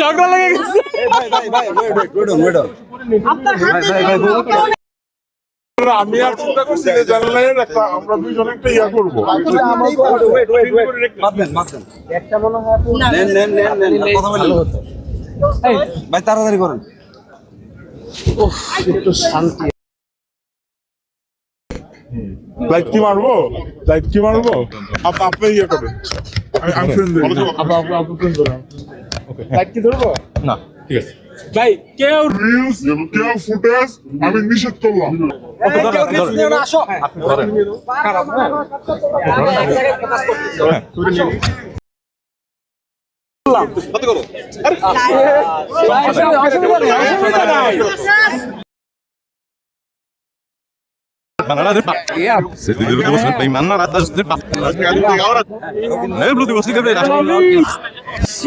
ঝগড়া লেগে গেছে। আমি আর চিন্তা করছি যে জানালেন একটা আমরা দুইজন একটা ইয়া করব। ভাই তাড়াতাড়ি করেন। লাইট কি মারবো? লাইট কি মারবো? আপ- আপনি ইয়ে করেন আমি আমি ফ্রেন্ড না ঠিক আছে। ভাই কেউ রিলস কেউ ফুটেজ আমি নিষেধ করলাম। ahora.